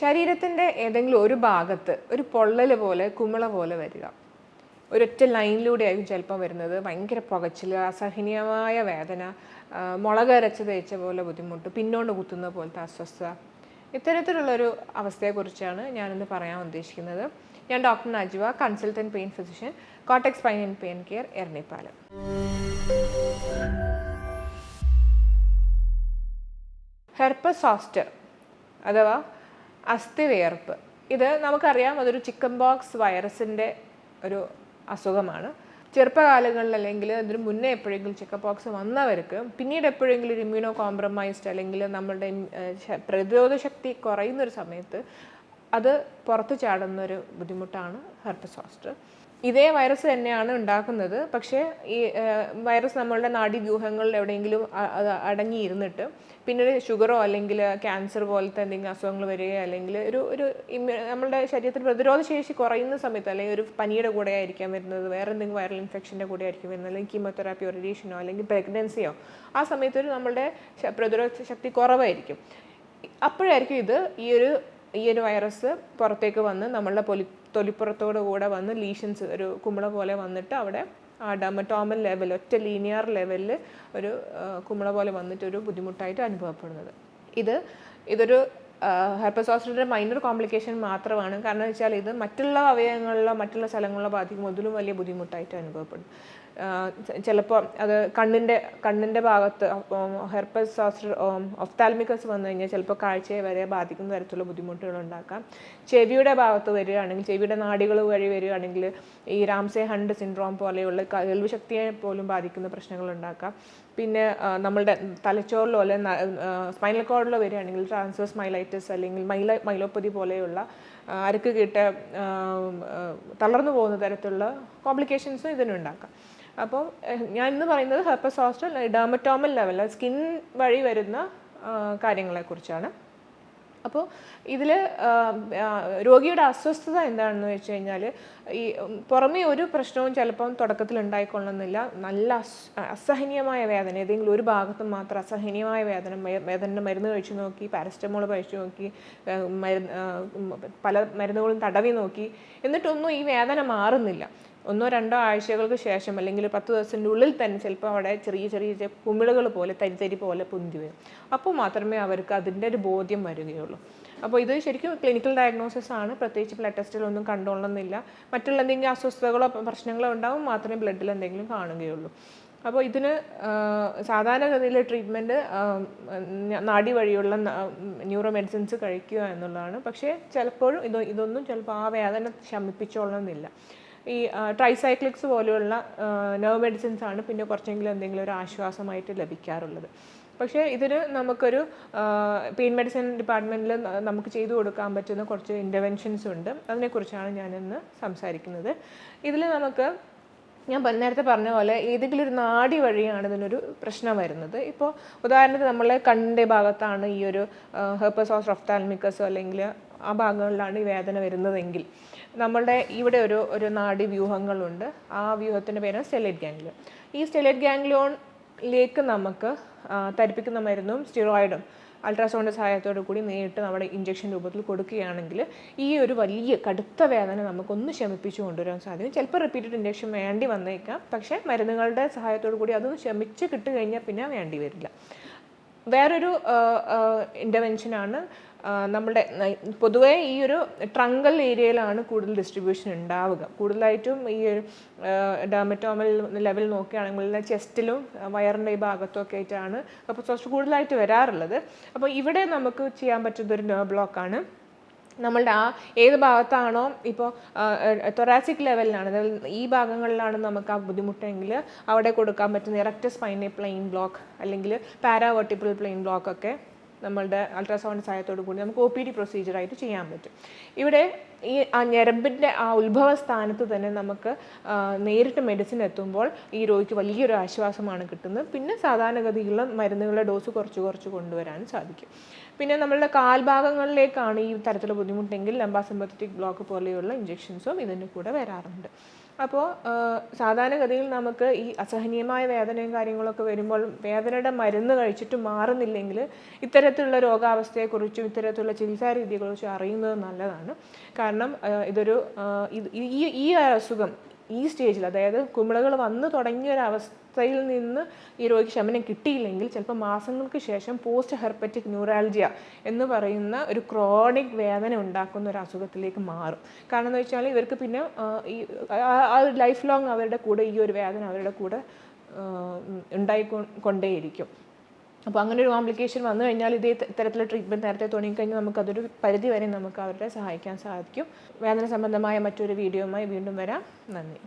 ശരീരത്തിന്റെ ഏതെങ്കിലും ഒരു ഭാഗത്ത് ഒരു പൊള്ളൽ പോലെ കുമിള പോലെ വരിക. ഒരൊറ്റ ലൈനിലൂടെ ആയിരിക്കും ചിലപ്പോൾ വരുന്നത്. ഭയങ്കര പുകച്ചിൽ അസഹനീയമായ വേദന മുളകരച്ച് തേച്ച പോലെ ബുദ്ധിമുട്ട് പിന്നോണ്ട് കുത്തുന്ന പോലത്തെ അസ്വസ്ഥത. ഇത്തരത്തിലുള്ളൊരു അവസ്ഥയെക്കുറിച്ചാണ് ഞാനിന്ന് പറയാൻ ഉദ്ദേശിക്കുന്നത്. ഞാൻ doctor Najuva consultant pain physician cortex pain and pain care Eranhipalam herpes zoster അഥവാ അസ്ഥിവിയർപ്പ്. ഇത് നമുക്കറിയാം അതൊരു ചിക്കൻ ബോക്സ് വൈറസിന്റെ ഒരു അസുഖമാണ്. ചെറുപ്പകാലങ്ങളിൽ അല്ലെങ്കിൽ അതിന് മുന്നേ എപ്പോഴെങ്കിലും ചിക്കൻ ബോക്സ് വന്നവർക്ക് പിന്നീട് എപ്പോഴെങ്കിലും ഒരു ഇമ്മ്യൂണോ കോംപ്രമൈസ്ഡ് അല്ലെങ്കിൽ നമ്മളുടെ പ്രതിരോധ ശക്തി കുറയുന്ന ഒരു സമയത്ത് അത് പുറത്തു ചാടുന്ന ഒരു ബുദ്ധിമുട്ടാണ് ഹെർപ്പസ് സോസ്റ്റർ ഇതേ വൈറസ് തന്നെയാണ് ഉണ്ടാക്കുന്നത്. പക്ഷേ ഈ വൈറസ് നമ്മളുടെ നാഡീവ്യൂഹങ്ങളിൽ എവിടെയെങ്കിലും അടങ്ങിയിരുന്നിട്ട് പിന്നീട് ഷുഗറോ അല്ലെങ്കിൽ ക്യാൻസർ പോലത്തെ എന്തെങ്കിലും അസുഖങ്ങൾ വരികയോ അല്ലെങ്കിൽ ഒരു ഒരു നമ്മളുടെ ശരീരത്തിൽ പ്രതിരോധ ശേഷി കുറയുന്ന സമയത്ത് അല്ലെങ്കിൽ ഒരു പനിയുടെ കൂടെ ആയിരിക്കാം വരുന്നത് വേറെ എന്തെങ്കിലും വൈറൽ ഇൻഫെക്ഷന്റെ കൂടെ ആയിരിക്കും വരുന്നത് അല്ലെങ്കിൽ കീമോതെറാപ്പിയോ റേഡിയേഷനോ അല്ലെങ്കിൽ പ്രഗ്നൻസിയോ ആ സമയത്ത് ഒരു നമ്മളുടെ പ്രതിരോധ ശക്തി കുറവായിരിക്കും. അപ്പോഴായിരിക്കും ഇത് ഈ ഒരു ഈ ഒരു വൈറസ് പുറത്തേക്ക് വന്ന് നമ്മളുടെ പൊലി തൊലിപ്പുറത്തോടു കൂടെ വന്ന് ലീഷൻസ് ഒരു കുമിള പോലെ വന്നിട്ട് അവിടെ ആ ഡമറ്റോമൽ ലെവൽ ഒറ്റ ലീനിയർ ലെവലിൽ ഒരു കുമ്പള പോലെ വന്നിട്ട് ഒരു ബുദ്ധിമുട്ടായിട്ട് അനുഭവപ്പെടുന്നത്. ഇത് ഇതൊരു ഹെർപ്പസോസിന്റെ മൈനർ കോംപ്ലിക്കേഷൻ മാത്രമാണ്. കാരണം വെച്ചാൽ ഇത് മറ്റുള്ള അവയവങ്ങളിലോ മറ്റുള്ള സ്ഥലങ്ങളിലോ ബാധിക്കുമ്പോൾ ഇതിലും വലിയ ബുദ്ധിമുട്ടായിട്ട് അനുഭവപ്പെടും. ചിലപ്പോൾ അത് കണ്ണിന്റെ കണ്ണിന്റെ ഭാഗത്ത് ഹെർപ്പസ് ഒഫ്താൽമിക്കസ് വന്നു കഴിഞ്ഞാൽ ചിലപ്പോൾ കാഴ്ചയെ വരെ ബാധിക്കുന്ന തരത്തിലുള്ള ബുദ്ധിമുട്ടുകൾ ഉണ്ടാക്കാം. ചെവിയുടെ ഭാഗത്ത് വരികയാണെങ്കിൽ ചെവിയുടെ നാടികൾ വഴി വരികയാണെങ്കിൽ ഈ രാംസെ ഹണ്ട് സിൻഡ്രോം പോലെയുള്ള കേൾവിശക്തിയെ പോലും ബാധിക്കുന്ന പ്രശ്നങ്ങൾ ഉണ്ടാക്കാം. പിന്നെ നമ്മളുടെ തലച്ചോറിലോ അല്ലെങ്കിൽ സ്പൈനൽ കോഡിലോ വരികയാണെങ്കിൽ ട്രാൻസ്വേഴ്സ് മൈലൈറ്റിസ് അല്ലെങ്കിൽ മൈല മൈലോപ്പതി പോലെയുള്ള അരക്ക് കിട്ട തളർന്നു പോകുന്ന തരത്തിലുള്ള കോംപ്ലിക്കേഷൻസും ഇതിനുണ്ടാക്കാം. അപ്പോൾ ഞാൻ ഇന്ന് പറയുന്നത് herpes hostel dermatomal level skin വഴി വരുന്ന കാര്യങ്ങളെക്കുറിച്ചാണ് അപ്പോൾ ഇതിൽ രോഗിയുടെ അസ്വസ്ഥത എന്താണെന്ന് വെച്ച് കഴിഞ്ഞാൽ ഈ പുറമേ ഒരു പ്രശ്നവും ചിലപ്പം തുടക്കത്തിൽ ഉണ്ടായിക്കൊള്ളുന്നില്ല. നല്ല അസ്- അസഹനീയമായ വേദന. ഏതെങ്കിലും ഒരു ഭാഗത്ത് മാത്രം അസഹനീയമായ വേദന വേദന മരുന്ന് കഴിച്ചു നോക്കി പാരസ്റ്റമോൾ കഴിച്ചു നോക്കി മരുന്ന് പല മരുന്നുകളും തടവി നോക്കി. എന്നിട്ടൊന്നും ഈ വേദന മാറുന്നില്ല. ഒന്നോ രണ്ടോ ആഴ്ചകൾക്ക് ശേഷം അല്ലെങ്കിൽ പത്ത് ദിവസത്തിന്റെ ഉള്ളിൽ തന്നെ ചിലപ്പോൾ അവിടെ ചെറിയ ചെറിയ കുമിളുകൾ പോലെ തരിതരി പോലെ പൊന്തി വരും. അപ്പോൾ മാത്രമേ അവർക്ക് അതിന്റെ ഒരു ബോധ്യം വരികയുള്ളൂ. അപ്പോൾ ഇത് ശരിക്കും ക്ലിനിക്കൽ ഡയഗ്നോസിസ് ആണ്. പ്രത്യേകിച്ച് ബ്ലഡ് ടെസ്റ്റിലൊന്നും കണ്ടുകൊള്ളുന്നില്ല മറ്റുള്ള എന്തെങ്കിലും അസ്വസ്ഥതകളോ പ്രശ്നങ്ങളോ ഉണ്ടാവും മാത്രമേ ബ്ലഡിൽ എന്തെങ്കിലും കാണുകയുള്ളൂ. അപ്പോൾ ഇതിന് സാധാരണ സാധാരണഗതിയിലെ ട്രീറ്റ്മെന്റ് നാടി വഴിയുള്ള ന്യൂറോ മെഡിസിൻസ് കഴിക്കുക എന്നുള്ളതാണ്. പക്ഷേ ചിലപ്പോഴും ഇത് ഇതൊന്നും ചിലപ്പോൾ ആ വേദന ശമിപ്പിച്ചോളണമെന്നില്ല. ഈ ട്രൈസൈക്ലിക്സ് പോലെയുള്ള നെർവ് മെഡിസിൻസ് ആണ് പിന്നെ കുറച്ചെങ്കിലും എന്തെങ്കിലും ഒരു ആശ്വാസമായിട്ട് ലഭിക്കാറുള്ളത്. പക്ഷേ ഇതിന് നമുക്കൊരു പെയിൻ മെഡിസിൻ ഡിപ്പാർട്ട്മെന്റിൽ നമുക്ക് ചെയ്തു കൊടുക്കാൻ പറ്റുന്ന കുറച്ച് ഇന്റർവെൻഷൻസ് ഉണ്ട്. അതിനെക്കുറിച്ചാണ് ഞാനിന്ന് സംസാരിക്കുന്നത്. ഇതിൽ നമുക്ക് ഞാൻ നേരത്തെ പറഞ്ഞ പോലെ ഏതെങ്കിലും ഒരു നാടി വഴിയാണ് ഇതിനൊരു പ്രശ്നം വരുന്നത്. ഇപ്പോൾ ഉദാഹരണത്തിന് നമ്മളെ കണ്ണിന്റെ ഭാഗത്താണ് ഈ ഒരു ഹെർപ്പസ് ഓഫ് റഫ്താൽമിക്കസ് അല്ലെങ്കിൽ ആ ഭാഗങ്ങളിലാണ് ഈ വേദന വരുന്നതെങ്കിൽ നമ്മളുടെ ഇവിടെ ഒരു ഒരു നാഡി വ്യൂഹങ്ങളുണ്ട്. ആ വ്യൂഹത്തിന്റെ പേരാണ് സ്റ്റെലൈറ്റ് ഗാംഗ്ലിയോൺ. ഈ സ്റ്റെലൈറ്റ് ഗാംഗ്ലിയോണിലേക്ക് നമുക്ക് തരിപ്പിക്കുന്ന മരുന്നും സ്റ്റിറോയിഡും അൾട്രാസൗണ്ട് സഹായത്തോടു കൂടി നേരിട്ട് നമ്മുടെ ഇഞ്ചക്ഷൻ രൂപത്തിൽ കൊടുക്കുകയാണെങ്കിൽ ഈ ഒരു വലിയ കടുത്ത വേദന നമുക്കൊന്ന് ശമിപ്പിച്ചു കൊണ്ടുവരാൻ സാധിക്കും. ചിലപ്പോൾ റിപ്പീറ്റഡ് ഇഞ്ചക്ഷൻ വേണ്ടി വന്നേക്കാം. പക്ഷേ മരുന്നുകളുടെ സഹായത്തോടു കൂടി അതൊന്ന് ശമിച്ച് കിട്ടുകഴിഞ്ഞാൽ പിന്നെ വേണ്ടി വരില്ല. വേറൊരു ഇന്റർവെൻഷനാണ് നമ്മുടെ പൊതുവെ ഈ ഒരു ട്രങ്കൽ ഏരിയയിലാണ് കൂടുതൽ ഡിസ്ട്രിബ്യൂഷൻ ഉണ്ടാവുക. കൂടുതലായിട്ടും ഈ ഡാമറ്റോമൽ ലെവൽ നോക്കുകയാണെങ്കിൽ ചെസ്റ്റിലും വയറിന്റെ ഈ ഭാഗത്തും ഒക്കെ ആയിട്ടാണ് അപ്പോൾ കുറച്ച് കൂടുതലായിട്ട് വരാറുള്ളത്. അപ്പോൾ ഇവിടെ നമുക്ക് ചെയ്യാൻ പറ്റുന്നൊരു നെർവ് ബ്ലോക്കാണ് നമ്മളുടെ ആ ഏത് ഭാഗത്താണോ ഇപ്പോൾ തൊറാസിക് ലെവലിലാണ് അതായത് ഈ ഭാഗങ്ങളിലാണ് നമുക്ക് ആ ബുദ്ധിമുട്ടെങ്കിൽ അവിടെ കൊടുക്കാൻ പറ്റുന്ന ഇറക്റ്റ് സ്പൈനെ പ്ലെയിൻ ബ്ലോക്ക് അല്ലെങ്കിൽ പാരാവോട്ടിപ്പിൾ പ്ലെയിൻ ബ്ലോക്ക് ഒക്കെ നമ്മളുടെ അൾട്രാസൗണ്ട് സഹായത്തോടു കൂടി നമുക്ക് ഒ പി ഡി പ്രൊസീജിയറായിട്ട് ചെയ്യാൻ പറ്റും. ഇവിടെ ഈ ആ ഞരമ്പിന്റെ ആ ഉത്ഭവ സ്ഥാനത്ത് തന്നെ നമുക്ക് നേരിട്ട് മെഡിസിൻ എത്തുമ്പോൾ ഈ രോഗിക്ക് വലിയൊരു ആശ്വാസമാണ് കിട്ടുന്നത്. പിന്നെ സാധാരണഗതിയിലുള്ള മരുന്നുകളുടെ ഡോസ് കുറച്ച് കുറച്ച് കൊണ്ടുവരാൻ സാധിക്കും. പിന്നെ നമ്മളുടെ കാൽഭാഗങ്ങളിലേക്കാണ് ഈ തരത്തിലുള്ള ബുദ്ധിമുട്ടെങ്കിൽ ലംബാസിമ്പത്തറ്റിക് ബ്ലോക്ക് പോലെയുള്ള ഇഞ്ചെക്ഷൻസും ഇതിന്റെ കൂടെ വരാറുണ്ട്. അപ്പോൾ സാധാരണഗതിയിൽ നമുക്ക് ഈ അസഹനീയമായ വേദനയും കാര്യങ്ങളൊക്കെ വരുമ്പോൾ വേദനയുടെ മരുന്ന് കഴിച്ചിട്ട് മാറുന്നില്ലെങ്കിൽ ഇത്തരത്തിലുള്ള രോഗാവസ്ഥയെക്കുറിച്ചും ഇത്തരത്തിലുള്ള ചികിത്സാ രീതികളെക്കുറിച്ചും അറിയുന്നത് നല്ലതാണ്. കാരണം ആ, ഇതൊരു ഈ ഈ അസുഖം ഈ സ്റ്റേജിൽ അതായത് കുമിളകൾ വന്നു തുടങ്ങിയ ഒരു അവസ്ഥയിൽ നിന്ന് ഈ രോഗിക്ക് ശമനം കിട്ടിയില്ലെങ്കിൽ ചിലപ്പോൾ മാസങ്ങൾക്ക് ശേഷം പോസ്റ്റ് ഹെർപ്പറ്റിക് ന്യൂറാൾജിയ എന്ന് പറയുന്ന ഒരു ക്രോണിക് വേദന ഉണ്ടാക്കുന്ന ഒരു അസുഖത്തിലേക്ക് മാറും. കാരണം എന്ന് വെച്ചാൽ ഇവർക്ക് പിന്നെ ഈ ആ- ലൈഫ് ലോങ് അവരുടെ കൂടെ ഈ ഒരു വേദന അവരുടെ കൂടെ ഉണ്ടായിക്കൊണ്ടേയിരിക്കും അപ്പോൾ അങ്ങനെ ഒരു കോംപ്ലിക്കേഷൻ വന്നു കഴിഞ്ഞാൽ ഇതേ തരത്തിലുള്ള ട്രീറ്റ്മെന്റ് നേരത്തെ തുടങ്ങിക്കഴിഞ്ഞാൽ നമുക്കതൊരു പരിധി വരെ നമുക്ക് അവരെ സഹായിക്കാൻ സാധിക്കും. വേദന സംബന്ധമായ മറ്റൊരു വീഡിയോയുമായി വീണ്ടും വരാം. നന്ദി.